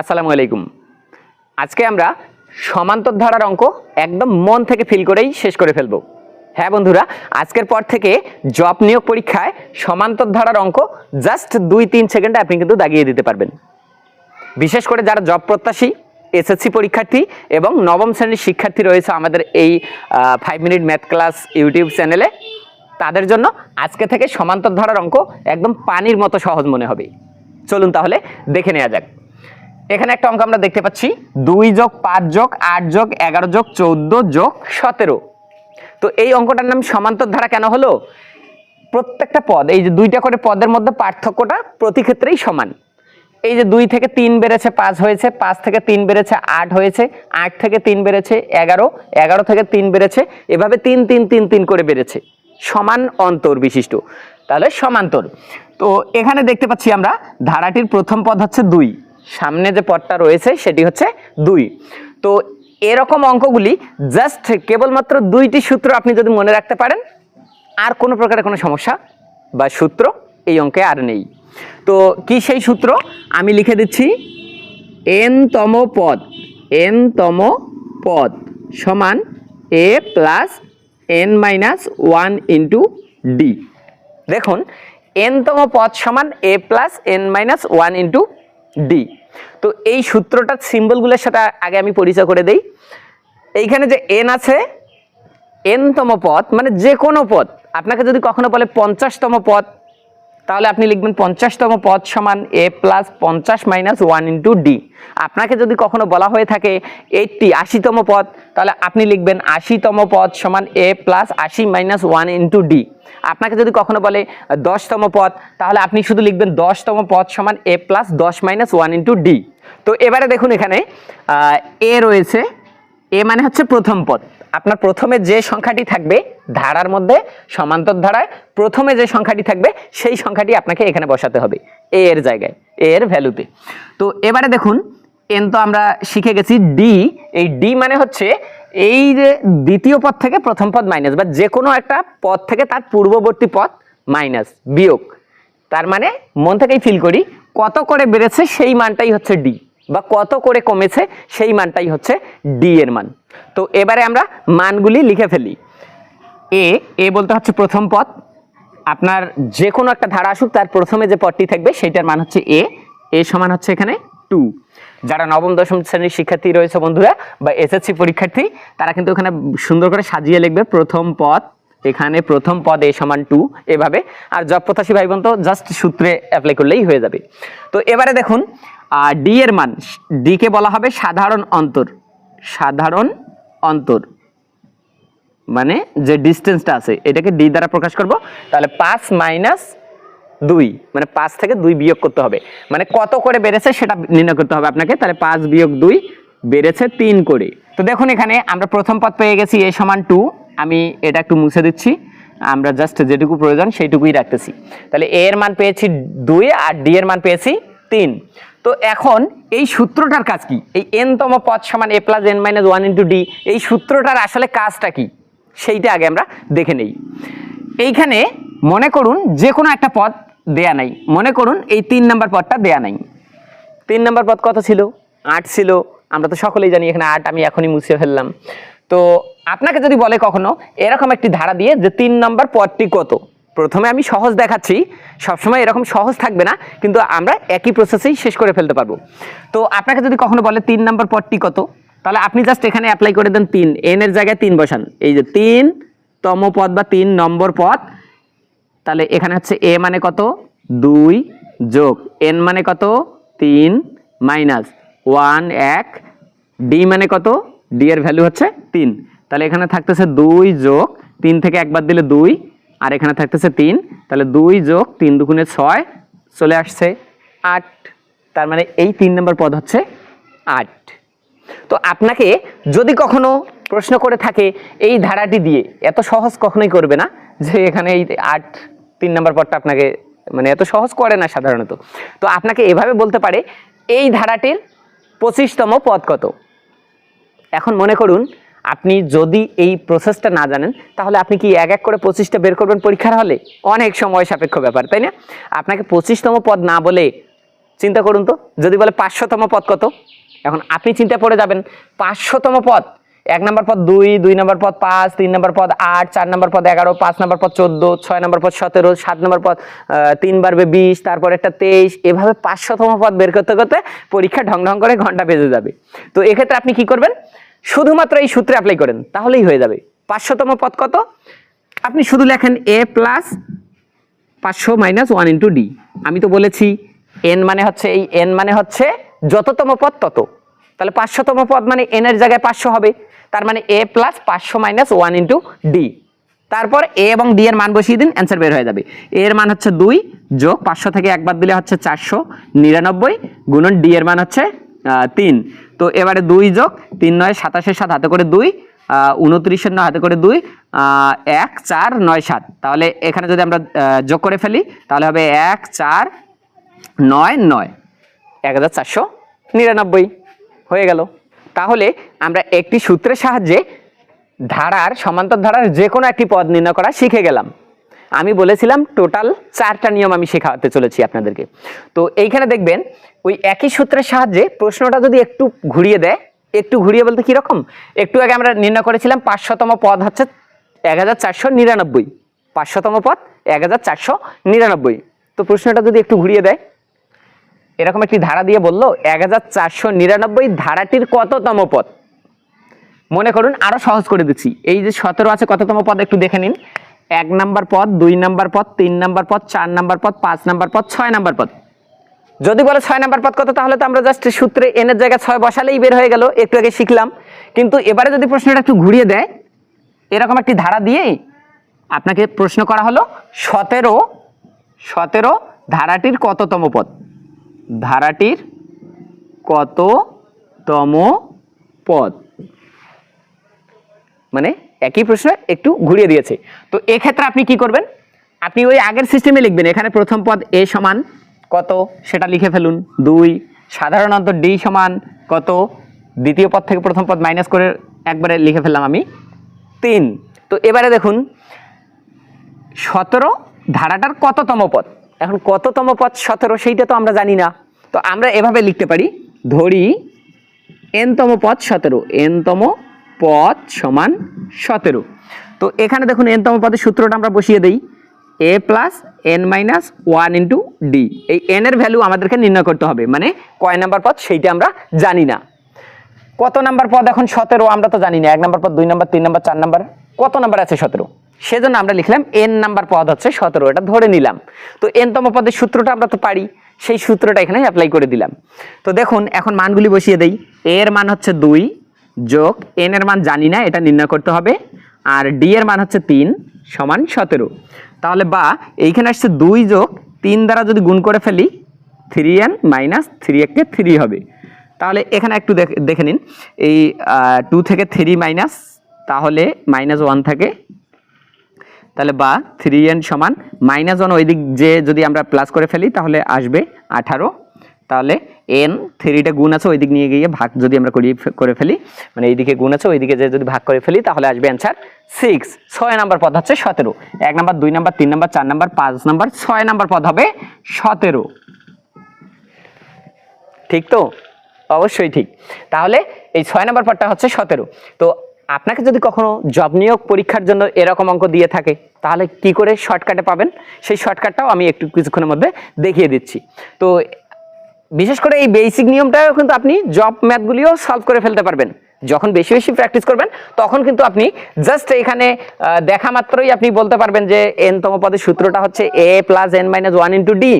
আসসালামু আলাইকুম। আজকে আমরা সমান্তর ধারার অঙ্ক একদম মন থেকে ফিল করেই শেষ করে ফেলব। হ্যাঁ বন্ধুরা, আজকের পর থেকে জব নিয়োগ পরীক্ষায় সমান্তর ধারার অঙ্ক জাস্ট দুই তিন সেকেন্ডে আপনি কিন্তু দাগিয়ে দিতে পারবেন। বিশেষ করে যারা জব প্রত্যাশী এসএসসি পরীক্ষার্থী এবং নবম শ্রেণির শিক্ষার্থী রয়েছে আমাদের এই five minute math class YouTube চ্যানেলে তাদের জন্য আজকে থেকে সমান্তর ধারার অঙ্ক একদম পানির মতো সহজ মনে হবে। চলুন তাহলে দেখে নেওয়া যাক। এখানে একটা অঙ্ক আমরা দেখতে পাচ্ছি। দুই যোগ পাঁচ যোগ আট যোগ এগারো যোগ চৌদ্দ যোগ সতেরো। তো এই অঙ্কটার নাম সমান্তর ধারা কেন হলো? প্রত্যেকটা পদ, এই যে দুইটা করে পদের মধ্যে পার্থক্যটা প্রতি ক্ষেত্রেই সমান। এই যে দুই থেকে তিন বেড়েছে পাঁচ হয়েছে, পাঁচ থেকে তিন বেড়েছে আট হয়েছে, আট থেকে তিন বেড়েছে এগারো এগারো থেকে তিন বেড়েছে, এভাবে তিন তিন তিন তিন করে বেড়েছে। সমান অন্তর বিশিষ্ট। তাহলে সমান্তর। তো এখানে দেখতে পাচ্ছি আমরা, ধারাটির প্রথম পদ হচ্ছে দুই। সামনে যে পদটা রয়েছে সেটি হচ্ছে দুই। তো এরকম অঙ্কগুলি জাস্ট কেবলমাত্র দুইটি সূত্র আপনি যদি মনে রাখতে পারেন, আর কোনো প্রকারের কোনো সমস্যা বা সূত্র এই অঙ্কে আর নেই। তো কি সেই সূত্র? আমি লিখে দিচ্ছি এন তম পদ এন তম পদ সমান A plus n minus one into D দেখুন এন তম পদ সমান A plus n minus one into D তো এই সূত্রটার সিম্বলগুলোর সাথে আগে আমি পরিচয় করে দেই। এইখানে যে এন আছে এনতম পথ মানে যে কোনো পদ, আপনাকে যদি কখনো বলে পঞ্চাশতম পদ তাহলে আপনি লিখবেন পঞ্চাশতম পদ সমান এ প্লাস পঞ্চাশ মাইনাস ওয়ান ইন্টু ডি। আপনাকে যদি কখনো বলা হয়ে থাকে এইটটি আশিতম পদ, তাহলে আপনি লিখবেন আশিতম পদ সমান এ প্লাস আশি মাইনাস ওয়ান ইন্টু ডি। আপনাকে যদি কখনো বলে দশতম পদ, তাহলে আপনি শুধু লিখবেন দশতম পদ সমান এ প্লাস দশ মাইনাস ওয়ান ইন্টু ডি। তো এবারে দেখুন এখানে এ রয়েছে, এ মানে হচ্ছে প্রথম পদ। আপনার প্রথমে যে সংখ্যাটি থাকবে ধারার মধ্যে, সমান্তর ধারায় প্রথমে যে সংখ্যাটি থাকবে, সেই সংখ্যাটি আপনাকে এখানে বসাতে হবে এ এর জায়গায় এ এর ভ্যালুতে তো। এবারে দেখুন এন তো আমরা শিখে গেছি ডি এই ডি মানে হচ্ছে এই যে দ্বিতীয় পদ থেকে প্রথম পদ মাইনাস বা যে কোনো একটা পদ থেকে তার পূর্ববর্তী পদ মাইনাস বিয়োগ। তার মানে মন থেকেই ফিল করি, কত করে বেড়েছে সেই মানটাই হচ্ছে ডি বা কত করে কমেছে, সেই মানটাই হচ্ছে ডি এর মান। তো এবারে আমরা মানগুলি লিখে ফেলি। এ এ বলতে হচ্ছে প্রথম পদ। আপনার যে কোনো একটা ধারা আসুক, তার প্রথমে যে পদটি থাকবে, সেইটার মান হচ্ছে এ এ সমান হচ্ছে এখানে টু যারা নবম, দশম শ্রেণির শিক্ষার্থী রয়েছে বন্ধুরা, বা এসএসসি পরীক্ষার্থী, তারা কিন্তু ওখানে সুন্দর করে সাজিয়ে লিখবে, প্রথম পদ। এখানে প্রথম পদ এ সমান টু এভাবে। আর জব প্রত্যাশী ভাই বোন তো জাস্ট সূত্রে অ্যাপ্লাই করলেই হয়ে যাবে। তো এবারে দেখুন ডি এর মান ডি কে বলা হবে সাধারণ অন্তর। সাধারণ অন্তর। মানে যে ডিস্টেন্সটা আছে, এটাকে ডি দ্বারা প্রকাশ করব। তাহলে পাঁচ মাইনাস দুই মানে পাঁচ থেকে দুই বিয়োগ করতে হবে। মানে কত করে বেড়েছে সেটা নির্ণয় করতে হবে আপনাকে। তাহলে পাঁচ বিয়োগ দুই বেড়েছে তিন করে। তো দেখুন এখানে আমরা প্রথম পদ পেয়ে গেছি এ সমান টু আমি এটা একটু মুছে দিচ্ছি। আমরা জাস্ট যেটুকু প্রয়োজন সেইটুকুই রাখতেছি। তাহলে এ এর মান পেয়েছি দুই আর ডি এর মান পেয়েছি তিন। তো এখন এই সূত্রটার কাজ কি? এই এনতম পদ সমান A plus n minus one into D এই সূত্রটার আসলে কাজটা কি? সেইটা আগে আমরা দেখে নেই। এইখানে মনে করুন যে কোনো একটা পদ দেয়া নাই। মনে করুন এই তিন নম্বর পদটা দেয়া নাই। তিন নম্বর পদ কত ছিল? আট ছিল। আমরা তো সকলেই জানি এখানে আট আমি এখনই মুছে ফেললাম। তো আপনাকে যদি বলে কখনো এরকম একটি ধারা দিয়ে যে তিন নম্বর পদটি কত? প্রথমে আমি সহজ দেখাচ্ছি, সবসময় এরকম সহজ থাকবে না, কিন্তু আমরা একই প্রসেসেই শেষ করে ফেলতে পারব। তো আপনাকে যদি কখনো বলে তিন নম্বর পদটি কত, তাহলে আপনি জাস্ট এখানে অ্যাপ্লাই করে দেন তিন এন এর জায়গায় তিন বসান। এই যে তিন তম পদ বা তিন নম্বর পদ, তাহলে এখানে হচ্ছে এ মানে কত? দুই যোগ এন মানে কত? তিন মাইনাস ওয়ান এক। ডি মানে কত? ডি এর ভ্যালু হচ্ছে তিন। তাহলে এখানে থাকতেছে দুই যোগ তিন থেকে একবার দিলে দুই আর এখানে থাকতেছে তিন, তাহলে দুই যোগ তিন দুগুণে ছয় চলে আসছে আট। তার মানে এই তিন নম্বর পদ হচ্ছে আট। তো আপনাকে যদি কখনো প্রশ্ন করে থাকে এই ধারাটি দিয়ে, এত সহজ কখনোই করবে না যে এখানে এই আট তিন নম্বর পদটা আপনাকে মানে এত সহজ করে না সাধারণত। তো আপনাকে এভাবে বলতে পারে, এই ধারাটির পঁচিশতম পদ কত? এখন মনে করুন আপনি যদি এই প্রসেসটা না জানেন, তাহলে আপনি কি এক এক করে পঁচিশটা বের করবেন পরীক্ষার হলে? অনেক সময় সাপেক্ষ ব্যাপার, তাই না? আপনাকে পঁচিশতম পদ না বলে চিন্তা করুন তো, যদি বলে পাঁচশোতম পদ কত? এখন আপনি চিন্তা পড়ে যাবেন, পাঁচশোতম পদ, এক নম্বর পদ দুই দুই নম্বর পদ পাঁচ, তিন নম্বর পদ আট, চার নম্বর পদ এগারো, পাঁচ নম্বর পদ চোদ্দ, ছয় নম্বর পদ সতেরো, সাত নম্বর পদ তিন বারবে বিশ, তারপর একটা তেইশ, এভাবে পাঁচশোতম পদ বের করতে করতে পরীক্ষা ঢং ঢং করে ঘণ্টা বেজে যাবে। তো এক্ষেত্রে আপনি কি করবেন? শুধুমাত্র এই সূত্রে অ্যাপ্লাই করেন, তাহলেই হয়ে যাবে। পাঁচশোতম পদ কত? আপনি শুধু লেখেন এ প্লাস পাঁচশো মাইনাস ওয়ান ইন্টু ডি আমি তো বলেছি এন মানে হচ্ছে এই এন মানে হচ্ছে যততম পদ তত। তাহলে পাঁচশোতম পদ মানে এন এর জায়গায় পাঁচশো হবে। তার মানে এ প্লাস পাঁচশো মাইনাস ওয়ান ইন্টু ডি তারপর এ এবং ডি এর মান বসিয়ে দিন অ্যান্সার বের হয়ে যাবে। এ এর মান হচ্ছে দুই যোগ পাঁচশো থেকে একবার দিলে হচ্ছে চারশো। নিরানব্বই গুণন ডি এর মান হচ্ছে তিন। তো এবারে দুই যোগ, তিন নয় সাতাশের সাত, হাতে করে দুই উনত্রিশের নয়, হাতে করে দুই এক, চার, নয়, সাত। তাহলে এখানে যদি আমরা যোগ করে ফেলি, তাহলে হবে এক, চার, নয় নয়। এক হাজার চারশো নিরানব্বই। হয়ে গেল। তাহলে আমরা একটি সূত্রের সাহায্যে ধারার, সমান্তর ধারার যে কোনো একটি পদ নির্ণয় করা শিখে গেলাম। আমি বলেছিলাম টোটাল চারটা নিয়ম আমি শেখাতে চলেছি আপনাদেরকে। তো এইখানে দেখবেন, ওই একই সূত্রের সাহায্যে প্রশ্নটা যদি একটু ঘুরিয়ে দেয়, একটু ঘুরিয়ে বলতে কীরকম একটু আগে আমরা নির্ণয় করেছিলাম পাঁচশোতম পদ হচ্ছে এক হাজার চারশো নিরানব্বই। পাঁচশোতম পদ এক হাজার চারশো নিরানব্বই। তো প্রশ্নটা যদি একটু ঘুরিয়ে দেয়, এরকম একটি ধারা দিয়ে বলল এক হাজার চারশো নিরানব্বই ধারাটির কততম পদ? মনে করুন, আরও সহজ করে দিচ্ছি। এই যে সতেরো আছে, কততম পদ একটু দেখে নিন। এক নাম্বার পদ, দুই নাম্বার পদ, তিন নাম্বার পদ, চার নাম্বার পদ, পাঁচ নাম্বার পদ, ছয় নাম্বার পদ। যদি বলে ছয় নাম্বার পদ কত, তাহলে তো আমরা জাস্ট সূত্রে এনের জায়গায় ছয় বসালেই বের হয়ে গেল, একটু আগে শিখলাম। কিন্তু এবারে যদি প্রশ্নটা একটু ঘুরিয়ে দেয়, এরকম একটি ধারা দিয়ে আপনাকে প্রশ্ন করা হলো, সতেরো সতেরো ধারাটির কততম পদ? ধারাটির কততম পদ? মানে একই প্রশ্ন একটু ঘুরিয়ে দিয়েছে। তো এক্ষেত্রে আপনি কি করবেন? আপনি ওই আগের সিস্টেমে লিখবেন, এখানে প্রথম পদ এ সমান কত? সেটা লিখে ফেলুন, দুই। সাধারণত ডি সমান কত? দ্বিতীয় পদ থেকে প্রথম পদ মাইনাস করে একবারে লিখে ফেললাম আমি, তিন। তো এবারে দেখুন, সতেরো ধারাটার কততম পদ? এখন কততম পদ সতেরো সেইটা তো আমরা জানি না। তো আমরা এভাবে লিখতে পারি, ধরি এনতম পদ সতেরো এনতম পদ সমান সতেরো। তো এখানে দেখুন এনতম পদের সূত্রটা আমরা বসিয়ে দিই। A plus n minus one into D এই এন এর ভ্যালু আমাদেরকে নির্ণয় করতে হবে। মানে কয় নাম্বার পদ সেইটা আমরা জানি না। কত নাম্বার পদ এখন সতেরো? আমরা তো জানি না। এক নাম্বার পদ, দুই নাম্বার, তিন নাম্বার, চার নাম্বার। কত নাম্বার আছে সতেরো? সেজন্য আমরা লিখলাম এন নাম্বার পদ হচ্ছে সতেরো। এটা ধরে নিলাম। তো এন তম পদের সূত্রটা আমরা তো পারি। সেই সূত্রটা এখানে অ্যাপ্লাই করে দিলাম। তো দেখুন, এখন মানগুলি বসিয়ে দেই। এর মান হচ্ছে দুই। যোগ এন এর মান জানি না, এটা নির্ণয় করতে হবে। আর ডি এর মান হচ্ছে তিন সমান সতেরো। তাহলে বা, এইখানে আসছে দুই যোগ তিন দ্বারা যদি গুণ করে ফেলি থ্রি এন মাইনাস থ্রি এককে থ্রি হবে। তাহলে এখানে একটু দেখ- নিন। এই টু থেকে থ্রি মাইনাস তাহলে মাইনাস ওয়ান থাকে। তাহলে বা থ্রি এন সমান মাইনাস ওয়ান ওই দিক যে যদি আমরা প্লাস করে ফেলি, তাহলে আসবে আঠারো। তাহলে এন থ্রিটা গুণ আছে ওই দিক নিয়ে গিয়ে ভাগ যদি আমরা করি করে ফেলি মানে এইদিকে গুণ আছে, ওইদিকে যে যদি ভাগ করে ফেলি, তাহলে আসবে অ্যান্সার সিক্স ছয় নাম্বার পদ হচ্ছে সতেরো। এক নাম্বার, দুই নাম্বার, তিন নাম্বার, চার নাম্বার, পাঁচ নাম্বার, ছয় নাম্বার পদ হবে সতেরো। ঠিক তো? অবশ্যই ঠিক। তাহলে এই ছয় নম্বর পদটা হচ্ছে সতেরো। তো আপনাকে যদি কখনো জব নিয়োগ পরীক্ষার জন্য এরকম অঙ্ক দিয়ে থাকে, তাহলে কি করে শর্টকাটে পাবেন? সেই শর্টকাটটাও আমি একটু কিছুক্ষণের মধ্যে দেখিয়ে দিচ্ছি। তো বিশেষ করে এই বেসিক নিয়মটাও কিন্তু আপনি জব ম্যাথগুলিও সলভ করে ফেলতে পারবেন। যখন বেশি বেশি প্র্যাকটিস করবেন, তখন কিন্তু আপনি জাস্ট এখানে দেখা মাত্রই আপনি বলতে পারবেন যে এন তম পদের সূত্রটা হচ্ছে A plus n minus one into D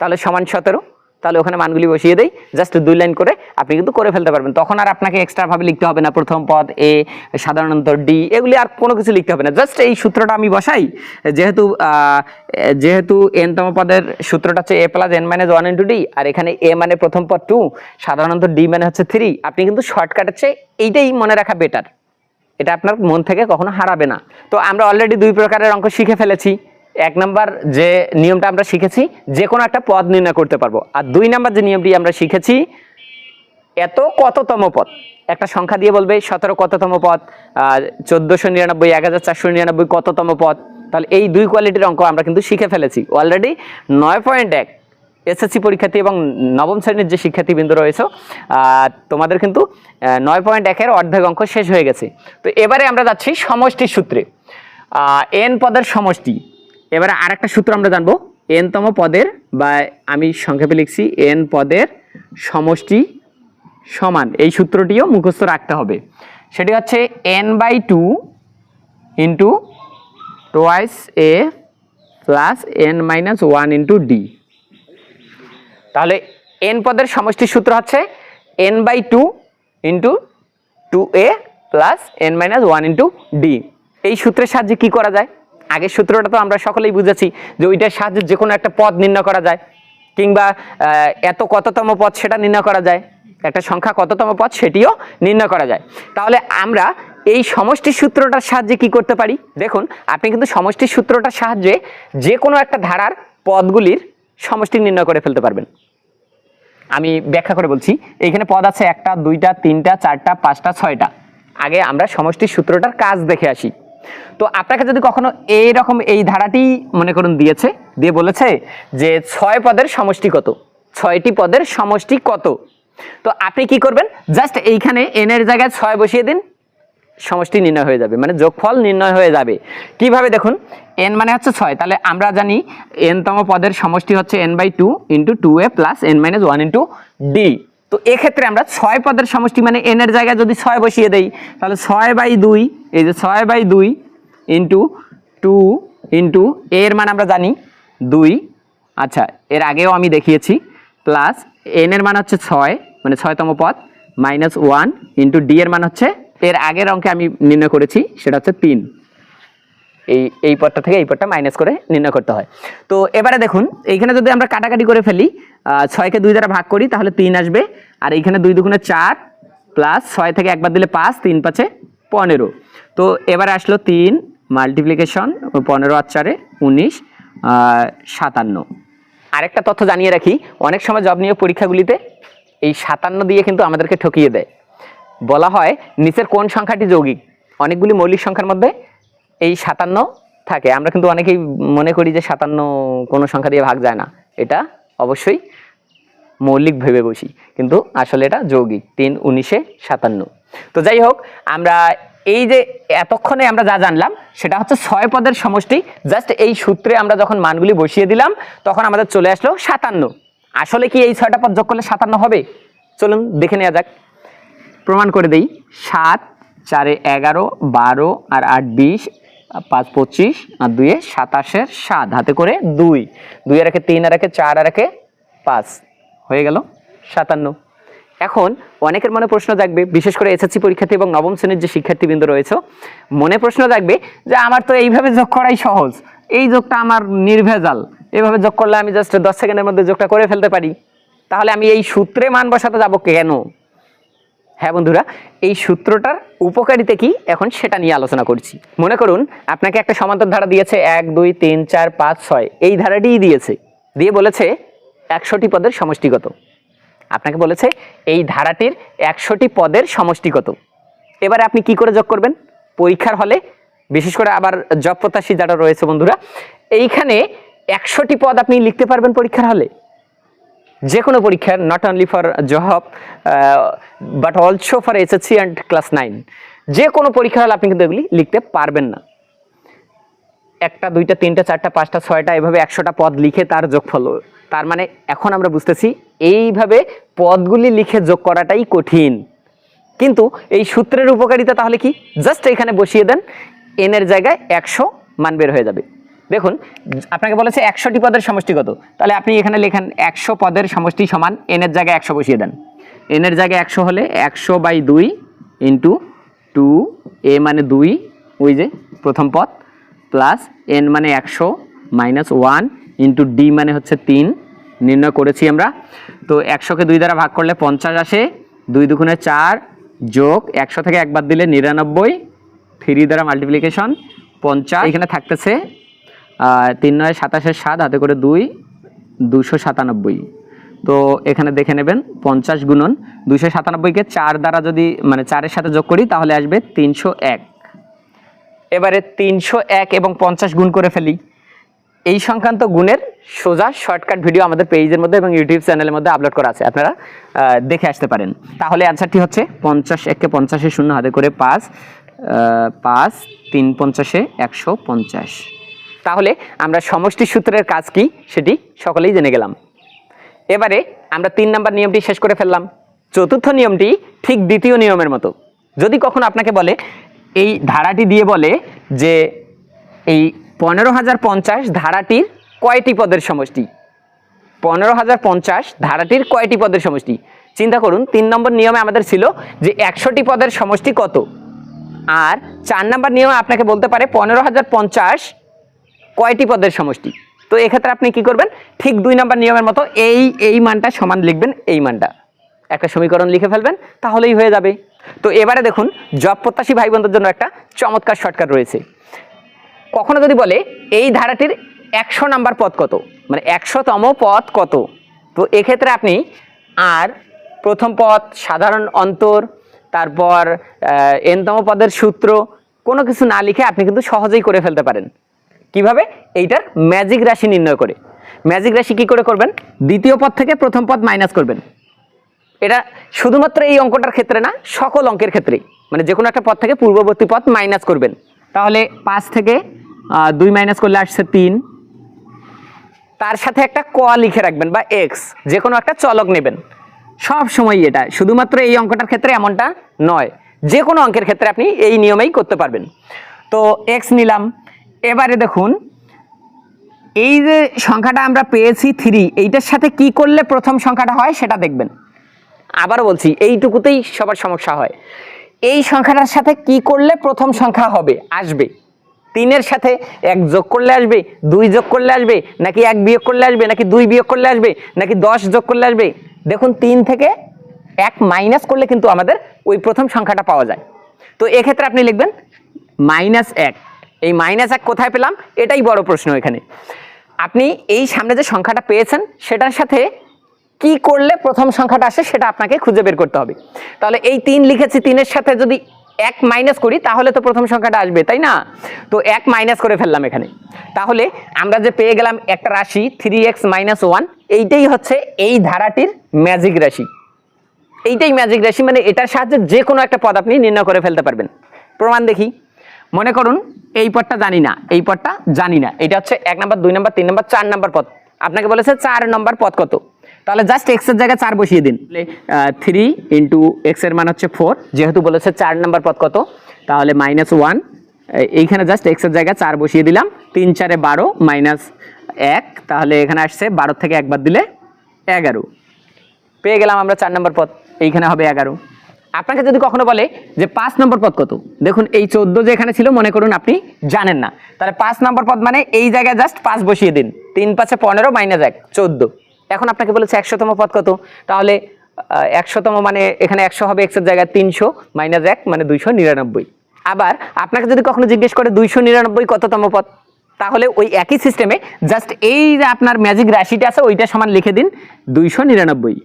তাহলে সমান সতেরো। তাহলে ওখানে মানগুলি বসিয়ে দেই। জাস্ট দুই লাইন করে আপনি কিন্তু করে ফেলতে পারবেন। তখন আর আপনাকে এক্সট্রা ভাবে লিখতে হবে না। প্রথম পদ এ সাধারণত ডি এগুলি আর কোনো কিছু লিখতে হবে না। জাস্ট এই সূত্রটা আমি বসাই। যেহেতু যেহেতু এনতম পদের সূত্রটা হচ্ছে A plus n minus one into D আর এখানে এ মানে প্রথম পদ টু সাধারণত ডি মানে হচ্ছে থ্রি আপনি কিন্তু শর্টকাটের চেয়ে এইটাই মনে রাখা বেটার এটা আপনার মন থেকে কখনো হারাবে না। তো আমরা অলরেডি দুই প্রকারের অঙ্ক শিখে ফেলেছি। এক নাম্বার যে নিয়মটা আমরা শিখেছি, যে কোনো একটা পদ নির্ণয় করতে পারব। আর দুই নাম্বার যে নিয়মটি আমরা শিখেছি, এত কততম পদ? একটা সংখ্যা দিয়ে বলবে, সতেরো কততম পদ চোদ্দোশো নিরানব্বই, এক হাজার চারশো নিরানব্বই কততম পদ? তাহলে এই দুই কোয়ালিটির অঙ্ক আমরা কিন্তু শিখে ফেলেছি। অলরেডি নয় পয়েন্ট এক এসএসসি পরীক্ষার্থী এবং নবম শ্রেণির যে শিক্ষার্থীবৃন্দ রয়েছে তোমাদের কিন্তু নয় পয়েন্ট একের অর্ধেক অঙ্ক শেষ হয়ে গেছে। তো এবারে আমরা যাচ্ছি সমষ্টির সূত্রে। এন পদের সমষ্টি। এবারে আরেকটা সূত্র আমরা জানব। এন তম পদের বা আমি সংক্ষেপে লিখছি, এন পদের সমষ্টি সমান। এই সূত্রটিও মুখস্থ রাখতে হবে। সেটি হচ্ছে n by two into twice A plus n minus one into D. তাহলে এন পদের সমষ্টির সূত্র হচ্ছে n by two into two A plus n minus one into D. এই সূত্রের সাহায্যে কি করা যায়? আগের সূত্রটা তো আমরা সকলেই বুঝেছি যে ওইটার সাহায্যে যে কোনো একটা পদ নির্ণয় করা যায়, কিংবা এত কততম পদ সেটা নির্ণয় করা যায়, একটা সংখ্যা কততম পদ সেটিও নির্ণয় করা যায়। তাহলে আমরা এই সমষ্টির সূত্রটার সাহায্যে কি করতে পারি? দেখুন, আপনি কিন্তু সমষ্টির সূত্রটার সাহায্যে যে কোনো একটা ধারার পদগুলির সমষ্টি নির্ণয় করে ফেলতে পারবেন। আমি ব্যাখ্যা করে বলছি, এইখানে পদ আছে একটা, দুইটা, তিনটা, চারটা, পাঁচটা, ছয়টা। আগে আমরা সমষ্টির সূত্রটার কাজ দেখে আসি। তো আপনাকে যদি কখনো এই রকম এই ধারাটি মনে করুন দিয়েছে, দিয়ে বলেছে যে ছয় পদের সমষ্টি কত? ছয়টি পদের সমষ্টি কত? তো আপনি কি করবেন? জাস্ট এইখানে এন এর জায়গায় ছয় বসিয়ে দিন, সমষ্টি নির্ণয় হয়ে যাবে মানে যোগফল নির্ণয় হয়ে যাবে। কীভাবে দেখুন? এন মানে হচ্ছে ছয়, তাহলে আমরা জানি এন তম পদের সমষ্টি হচ্ছে n by two into two A plus n minus one into D তো এক্ষেত্রে আমরা ছয় পদের সমষ্টি মানে এনের জায়গায় যদি ছয় বসিয়ে দেই, তাহলে ছয় বাই দুই, এই যে ছয় বাই দুই ইন্টু টু ইন্টু এর মান আমরা জানি দুই। আচ্ছা এর আগেও আমি দেখিয়েছি প্লাস এন এর মান হচ্ছে ছয় মানে ছয়তম পদ মাইনাস ওয়ান ইন্টু ডি এর মান হচ্ছে, এর আগের অঙ্কে আমি নির্ণয় করেছি, সেটা হচ্ছে তিন। এই এই পদটা থেকে এই পদটা মাইনাস করে নির্ণয় করতে হয়। তো এবারে দেখুন, এইখানে যদি আমরা কাটাকাটি করে ফেলি ছয়কে দুই দ্বারা ভাগ করি, তাহলে তিন আসবে। আর এইখানে দুই দুগুণে চার প্লাস ছয় থেকে একবার দিলে পাঁচ, তিন পাঁচে পনেরো। তো এবারে আসলো তিন মাল্টিপ্লিকেশন পনেরো আর চারে উনিশ সাতান্ন। আরেকটা তথ্য জানিয়ে রাখি, অনেক সময় জব নিয়োগ পরীক্ষাগুলিতে এই সাতান্ন দিয়ে কিন্তু আমাদেরকে ঠকিয়ে দেয়। বলা হয়, নিচের কোন সংখ্যাটি যৌগিক? অনেকগুলি মৌলিক সংখ্যার মধ্যে এই সাতান্ন থাকে। আমরা কিন্তু অনেকেই মনে করি যে সাতান্ন কোনো সংখ্যা দিয়ে ভাগ যায় না। এটা অবশ্যই মৌলিক ভেবে বসি কিন্তু আসলে এটা যৌগিক। তিন উনিশে সাতান্ন। তো যাই হোক, আমরা এই যে এতক্ষণে আমরা যা জানলাম, সেটা হচ্ছে ছয় পদের সমষ্টি। জাস্ট এই সূত্রে আমরা যখন মানগুলি বসিয়ে দিলাম, তখন আমাদের চলে আসলো সাতান্ন। আসলে কি এই ছয়টা পদ যোগ করলে সাতান্ন হবে? চলুন দেখে নেওয়া যাক। প্রমাণ করে দেই। সাত, চারে এগারো, বারো আর আট, বিশ। পাঁচ পঁচিশ আর দুইয়ে সাতাশের সাত। হাতে করে দুই। দুই আর একে তিন আর একে চার আর একে পাঁচ। হয়ে গেল সাতান্ন। এখন অনেকের মনে প্রশ্ন জাগবে, বিশেষ করে এসএসসি পরীক্ষার্থী এবং নবম শ্রেণির যে শিক্ষার্থীবৃন্দ রয়েছে, মনে প্রশ্ন জাগবে যে আমার তো এইভাবে যোগ করাই সহজ। এই যোগটা আমার নির্ভেজাল। এভাবে যোগ করলে আমি জাস্ট দশ সেকেন্ডের মধ্যে যোগটা করে ফেলতে পারি। তাহলে আমি এই সূত্রে মান বসাতে যাব কেন? হ্যাঁ বন্ধুরা, এই সূত্রটার উপকারিতা কি? এখন সেটা নিয়ে আলোচনা করছি। মনে করুন, আপনাকে একটা সমান্তর ধারা দিয়েছে এক, দুই, তিন, চার, পাঁচ, ছয়। এই ধারাটিই দিয়েছে। দিয়ে বলেছে একশোটি পদের সমষ্টিগত। আপনাকে বলেছে এই ধারাটির একশোটি পদের সমষ্টিগত। এবারে আপনি কি করে যোগ করবেন? পরীক্ষার হলে, বিশেষ করে আবার জব প্রত্যাশী যারা রয়েছে বন্ধুরা, এইখানে একশোটি পদ আপনি লিখতে পারবেন পরীক্ষার হলে। যে কোনো পরীক্ষার not only for job but also for SSC and class nine যে কোনো পরীক্ষা হলে আপনি কিন্তু এগুলি লিখতে পারবেন না। একটা, দুইটা, তিনটা, চারটা, পাঁচটা, ছয়টা, এভাবে একশোটা পদ লিখে তার যোগফল। তার মানে এখন আমরা বুঝতেছি এইভাবে পদগুলি লিখে যোগ করাটাই কঠিন। কিন্তু এই সূত্রের উপকারিতা তাহলে কি? জাস্ট এখানে বসিয়ে দেন এনের জায়গায় একশো মান বের হয়ে যাবে। দেখুন, আপনাকে বলেছে একশোটি পদের সমষ্টি কত? তাহলে আপনি এখানে লেখেন একশো পদের সমষ্টি সমান এন এর জায়গায় একশো বসিয়ে দেন। এন এর জায়গায় একশো হলে একশো বাই দুই ইন্টু টু এ মানে দুই, ওই যে প্রথম পদ প্লাস এন মানে একশো মাইনাস ওয়ান ইন্টু ডি মানে হচ্ছে তিন, নির্ণয় করেছি আমরা। তো একশোকে দুই দ্বারা ভাগ করলে পঞ্চাশ আসে, দুই দুগুণে চার যোগ একশো থেকে একবার দিলে নিরানব্বই থ্রি দ্বারা মাল্টিপ্লিকেশন পঞ্চাশ। এখানে থাকতেছে তিন নয়, সাতাশের সাত, হাতে করে দুই, দুশো সাতানব্বই। তো এখানে দেখে নেবেন, পঞ্চাশ গুণন দুশো সাতানব্বইকে চার দ্বারা যদি মানে চারের সাথে যোগ করি, তাহলে আসবে তিনশো এক। এবারে তিনশো এক এবং পঞ্চাশ গুণ করে ফেলি। এই সংক্রান্ত গুণের সোজা শর্টকাট ভিডিও আমাদের পেজের মধ্যে এবং ইউটিউব চ্যানেলের মধ্যে আপলোড করা আছে। আপনারা দেখে আসতে পারেন। তাহলে অ্যান্সারটি হচ্ছে পঞ্চাশ একে পঞ্চাশে শূন্য, হাতে করে পাঁচ পাঁচ, তিন পঞ্চাশে একশো পঞ্চাশ। তাহলে আমরা সমষ্টি সূত্রের কাজ কি সেটি সকলেই জেনে গেলাম। এবারে আমরা তিন নাম্বার নিয়মটি শেষ করে ফেললাম। চতুর্থ নিয়মটি ঠিক দ্বিতীয় নিয়মের মতো। যদি কখনো আপনাকে বলে, এই ধারাটি দিয়ে বলে যে এই পনেরো হাজার পঞ্চাশ ধারাটির কয়টি পদের সমষ্টি? পনেরো হাজার পঞ্চাশ ধারাটির কয়টি পদের সমষ্টি? চিন্তা করুন, তিন নম্বর নিয়মে আমাদের ছিল যে একশোটি পদের সমষ্টি কত? আর চার নম্বর নিয়মে আপনাকে বলতে পারে পনেরো হাজার পঞ্চাশ কয়টি পদের সমষ্টি? তো এক্ষেত্রে আপনি কি করবেন? ঠিক দুই নম্বর নিয়মের মতো এই এই মানটা সমান লিখবেন, এই মানটা। একটা সমীকরণ লিখে ফেলবেন, তাহলেই হয়ে যাবে। তো এবারে দেখুন, জব প্রত্যাশী ভাই বোনদের জন্য একটা চমৎকার শর্টকাট রয়েছে। কখনো যদি বলে, এই ধারাটির একশো নাম্বার পদ কত? মানে একশোতম পদ কত? তো এক্ষেত্রে আপনি আর প্রথম পদ, সাধারণ অন্তর, তারপর এনতম পদের সূত্র, কোনো কিছু না লিখে আপনি কিন্তু সহজেই করে ফেলতে পারেন। কীভাবে? এইটার ম্যাজিক রাশি নির্ণয় করে। ম্যাজিক রাশি কি করে করবেন? দ্বিতীয় পদ থেকে প্রথম পদ মাইনাস করবেন। এটা শুধুমাত্র এই অঙ্কটার ক্ষেত্রে না, সকল অঙ্কের ক্ষেত্রে মানে যে কোনো একটা পদ থেকে পূর্ববর্তী পদ মাইনাস করবেন। তাহলে পাঁচ থেকে দুই মাইনাস করলে আসছে তিন। তার সাথে একটা ক লিখে রাখবেন বা এক্স যে কোনো একটা চলক নেবেন। সব সময় এটা, শুধুমাত্র এই অঙ্কটার ক্ষেত্রে এমনটা নয়। যে কোনো অঙ্কের ক্ষেত্রে আপনি এই নিয়মেই করতে পারবেন। তো এক্স নিলাম। এবারে দেখুন, এই যে সংখ্যাটা আমরা পেয়েছি থ্রি এইটার সাথে কি করলে প্রথম সংখ্যাটা হয় সেটা দেখবেন। আবারও বলছি, এইটুকুতেই সবার সমস্যা হয়। এই সংখ্যাটার সাথে কি করলে প্রথম সংখ্যা হবে? আসবে। তিনের সাথে এক যোগ করলে আসবে, দুই যোগ করলে আসবে, নাকি এক বিয়োগ করলে আসবে, নাকি দুই বিয়োগ করলে আসবে, নাকি দশ যোগ করলে আসবে? দেখুন, তিন থেকে এক মাইনাস করলে কিন্তু আমাদের ওই প্রথম সংখ্যাটা পাওয়া যায়। তো এক্ষেত্রে আপনি লিখবেন মাইনাস এক। এই মাইনাস এক কোথায় পেলাম? এটাই বড় প্রশ্ন এখানে। আপনি এই সামনে যে সংখ্যাটা পেয়েছেন, সেটার সাথে কি করলে প্রথম সংখ্যাটা আসে, সেটা আপনাকে খুঁজে বের করতে হবে। তাহলে এই তিন লিখেছি, তিনের সাথে যদি এক মাইনাস করি, তাহলে তো প্রথম সংখ্যাটা আসবে, তাই না? তো এক মাইনাস করে ফেললাম এখানে। তাহলে আমরা যে পেয়ে গেলাম একটা রাশি থ্রি এক্স মাইনাস ওয়ান এইটাই হচ্ছে এই ধারাটির ম্যাজিক রাশি। এইটাই ম্যাজিক রাশি মানে এটার সাহায্যে যে কোনো একটা পদ আপনি নির্ণয় করে ফেলতে পারবেন। প্রমাণ দেখি। মনে করুন এই পদটা জানি না, এই পদটা জানি না। এটা হচ্ছে এক নাম্বার, দুই নাম্বার, তিন নাম্বার, চার নাম্বার পদ। আপনাকে বলেছে চার নম্বর পদ কত? তাহলে জাস্ট এক্সের জায়গায় চার বসিয়ে দিন। থ্রি ইন্টু এক্সের মান হচ্ছে ফোর যেহেতু বলেছে চার নাম্বার পদ কত? তাহলে মাইনাস ওয়ান এইখানে জাস্ট এক্সের জায়গায় চার বসিয়ে দিলাম। তিন চারে বারো মাইনাস এক, তাহলে এখানে আসছে বারো থেকে একবার দিলে এগারো। পেয়ে গেলাম আমরা চার নম্বর পথ এইখানে হবে এগারো। আপনাকে যদি কখনো বলে যে পাঁচ নম্বর পদ কত? দেখুন, এই চোদ্দ যে এখানে ছিল, মনে করুন আপনি জানেন না। তাহলে পাঁচ নম্বর পদ মানে এই জায়গায় জাস্ট পাঁচ বসিয়ে দিন। তিন পাঁচে পনেরো মাইনাস এক, চোদ্দ। এখন আপনাকে বলেছে একশোতম পদ কত? তাহলে একশোতম মানে এখানে একশো হবে এক্সের জায়গায় তিনশো মাইনাস এক মানে দুইশো নিরানব্বই। আবার আপনাকে যদি কখনো জিজ্ঞেস করে দুইশো নিরানব্বই কততম পদ? তাহলে ওই একই সিস্টেমে জাস্ট এই যে আপনার ম্যাজিক রাশিটা আছে, ওইটা সমান লিখে দিন, দুইশো নিরানব্বই।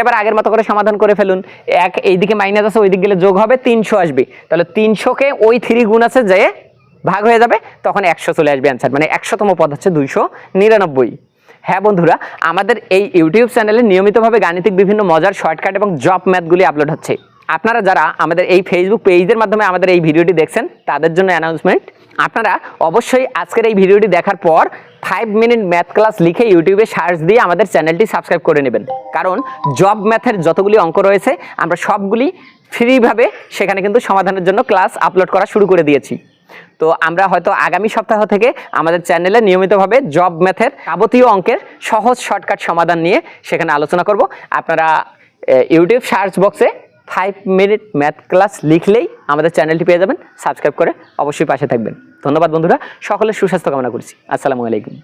এবার আগের মতো করে সমাধান করে ফেলুন। এক, এইদিকে মাইনাস আছে ওই দিক গেলে যোগ হবে, তিনশো আসবে। তাহলে তিনশোকে ওই থ্রি গুণ আছে যে ভাগ হয়ে যাবে, তখন একশো চলে আসবে অ্যান্সার মানে একশোতম পদ হচ্ছে দুইশো নিরানব্বই। হ্যাঁ বন্ধুরা, আমাদের এই ইউটিউব চ্যানেলে নিয়মিতভাবে গাণিতিক বিভিন্ন মজার শর্টকাট এবং জব ম্যাথগুলি আপলোড হচ্ছে। আপনারা যারা আমাদের এই ফেসবুক পেজের মাধ্যমে আমাদের এই ভিডিওটি দেখছেন, তাদের জন্য অ্যানাউন্সমেন্ট আপনারা অবশ্যই আজকের এই ভিডিওটি দেখার পর ফাইভ মিনিট ম্যাথ ক্লাস লিখে ইউটিউবে সার্চ দিয়ে আমাদের চ্যানেলটি সাবস্ক্রাইব করে নেবেন। কারণ জব ম্যাথের যতগুলি অঙ্ক রয়েছে, আমরা সবগুলি ফ্রিভাবে সেখানে কিন্তু সমাধানের জন্য ক্লাস আপলোড করা শুরু করে দিয়েছি। তো আমরা হয়তো আগামী সপ্তাহ থেকে আমাদের চ্যানেলে নিয়মিতভাবে জব ম্যাথের যাবতীয় অঙ্কের সহজ শর্টকাট সমাধান নিয়ে সেখানে আলোচনা করব। আপনারা ইউটিউব সার্চ বক্সে ফাইভ মিনিট ম্যাথ ক্লাস লিখলেই আমাদের চ্যানেলটি পেয়ে যাবেন। সাবস্ক্রাইব করে অবশ্যই পাশে থাকবেন। ধন্যবাদ বন্ধুরা। সকলের সুস্বাস্থ্য কামনা করছি। আসসালামু আলাইকুম।